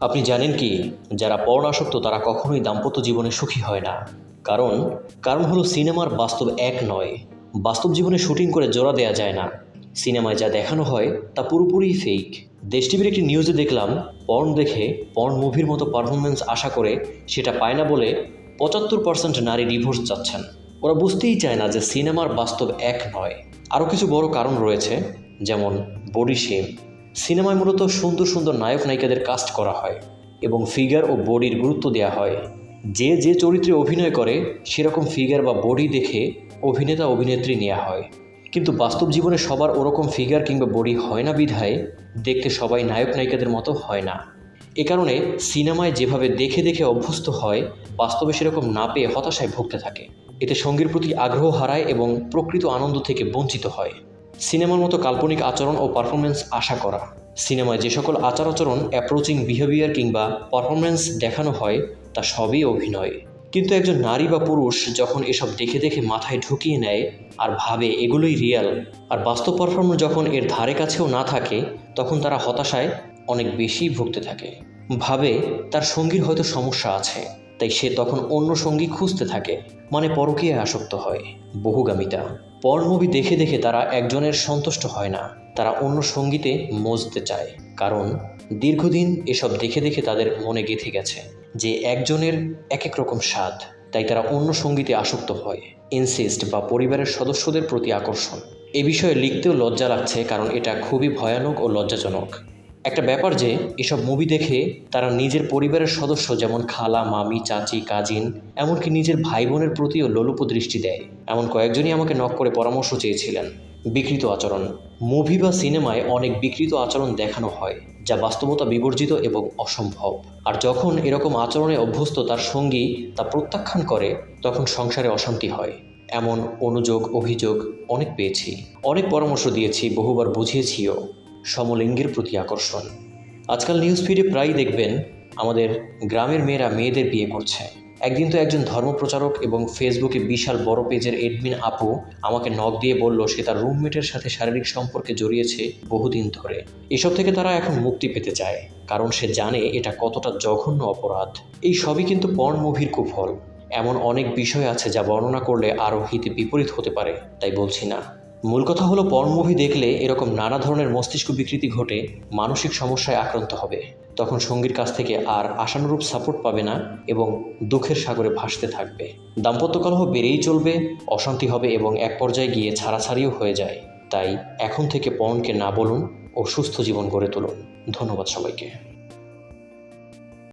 আপনি জানেন কি, যারা পর্ণাসক্ত তারা কখনোই দাম্পত্য জীবনে সুখী হয় না। কারণ কারণ হলো সিনেমার বাস্তব এক নয়। বাস্তব জীবনে শুটিং করে জোড়া দেয়া যায় না। সিনেমায় যা দেখানো হয় তা পুরোপুরি ফেক দেশ টিভির একটি নিউজে দেখলাম পর্ন দেখে পর্ন মুভির মতো পারফরমেন্স আশা করে সেটা পায় না বলে পঁচাত্তর পার্সেন্ট নারী ডিভোর্স চাচ্ছেন। ওরা বুঝতেই চায় না যে সিনেমার বাস্তব এক নয়। আরও কিছু বড় কারণ রয়েছে, যেমন বডি শেম সিনেমায় মূলত সুন্দর সুন্দর নায়ক নায়িকাদের কাস্ট করা হয় এবং ফিগার ও বডির গুরুত্ব দেওয়া হয়। যে যে চরিত্রে অভিনয় করে, সেরকম ফিগার বা বডি দেখে অভিনেতা, অভিনেত্রী নেওয়া হয়। কিন্তু বাস্তব জীবনে সবার ওরকম ফিগার কিংবা বডি হয় না বিধায় দেখতে সবাই নায়ক নায়িকাদের মতো হয় না। এ কারণে সিনেমায় যেভাবে দেখে দেখে অভ্যস্ত হয়, বাস্তবে সেরকম না পেয়ে হতাশায় ভুগতে থাকে। এতে সঙ্গীর প্রতি আগ্রহ হারায় এবং প্রকৃত আনন্দ থেকে বঞ্চিত হয়। সিনেমার মতো কাল্পনিক আচরণ ও পারফরমেন্স আশা করা। সিনেমায় যে সকল আচার আচরণ অ্যাপ্রোচিং বিহেভিয়ার কিংবা পারফরমেন্স দেখানো হয়, তা সবই অভিনয়। কিন্তু একজন নারী বা পুরুষ যখন এসব দেখে দেখে মাথায় ঢুকিয়ে নেয় আর ভাবে এগুলোই রিয়াল, আর বাস্তব পারফর্মার যখন এর ধারে কাছেও না থাকে, তখন তারা হতাশায় অনেক বেশি ভুগতে থাকে। ভাবে তার সঙ্গীর হয়তো সমস্যা আছে। তাই সে তখন অন্য সঙ্গী খুঁজতে থাকে। মানে পরকীয় আসক্ত হয়, বহুগামিতা। পর্ন মুভি দেখে দেখে তারা একজনের সন্তুষ্ট হয় না। তারা অন্য সঙ্গীতে মজতে চায়। কারণ দীর্ঘদিন এসব দেখে দেখে তাদের মনে গেঁথে গেছে যে একজনের এক এক রকম স্বাদ। তাই তারা অন্য সঙ্গীতে আসক্ত হয় ইনসিস্ট বা পরিবারের সদস্যদের প্রতি আকর্ষণ। এ বিষয়ে লিখতেও লজ্জা লাগছে কারণ এটা খুবই ভয়ানক ও লজ্জাজনক। একটা ব্যাপার যে, এসব মুভি দেখে তারা নিজের পরিবারের সদস্য যেমন খালা, মামি, চাচি, কাজিন, এমনকি নিজের ভাই বোনের প্রতিও লোলুপ দৃষ্টি দেয়। এমন কয়েকজনই আমাকে নক করে পরামর্শ চেয়েছিলেন। বিকৃত আচরণ। মুভি বা সিনেমায় অনেক বিকৃত আচরণ দেখানো হয়, যা বাস্তবতা বিবর্জিত এবং অসম্ভব। আর যখন এরকম আচরণে অভ্যস্ত তার সঙ্গী তা প্রত্যাখ্যান করে, তখন সংসারে অশান্তি হয়। এমন অনুযোগ, অভিযোগ অনেক পেয়েছি। অনেক পরামর্শ দিয়েছি, বহুবার বুঝিয়েছিও। সমলিঙ্গের প্রতি আকর্ষণ। আজকাল নিউজ ফিডে প্রায়ই দেখবেন আমাদের গ্রামের মেয়েরা মেয়েদের বিয়ে করছে। একদিন তো একজন ধর্মপ্রচারক এবং ফেসবুকে বিশাল বড় পেজের এডমিন আপু আমাকে নখ দিয়ে বলল, সে তার রুমমেটের সাথে শারীরিক সম্পর্কে জড়িয়েছে বহুদিন ধরে। এসব থেকে তারা এখন মুক্তি পেতে চায়, কারণ সে জানে এটা কতটা জঘন্য অপরাধ। এই সবই কিন্তু পর্ন মুভির কুফল। এমন অনেক বিষয় আছে যা বর্ণনা করলে আরও হিতে বিপরীত হতে পারে, তাই বলছি না। মূল কথা হলো পর্ন মুভি দেখলে এরকম নানা ধরনের মস্তিষ্ক বিকৃতি ঘটে, মানসিক সমস্যায় আক্রান্ত হবে। তখন সঙ্গীর কাছ থেকে আর আশানুরূপ সাপোর্ট পাবে না এবং দুঃখের সাগরে ভাসতে থাকবে। দাম্পত্য কলহ বেড়েই চলবে, অশান্তি হবে এবং এক পর্যায়ে গিয়ে ছাড়াছাড়িও হয়ে যায়। তাই এখন থেকে পর্নকে না বলুন ও সুস্থ জীবন গড়ে তুলুন। ধন্যবাদ সবাইকে।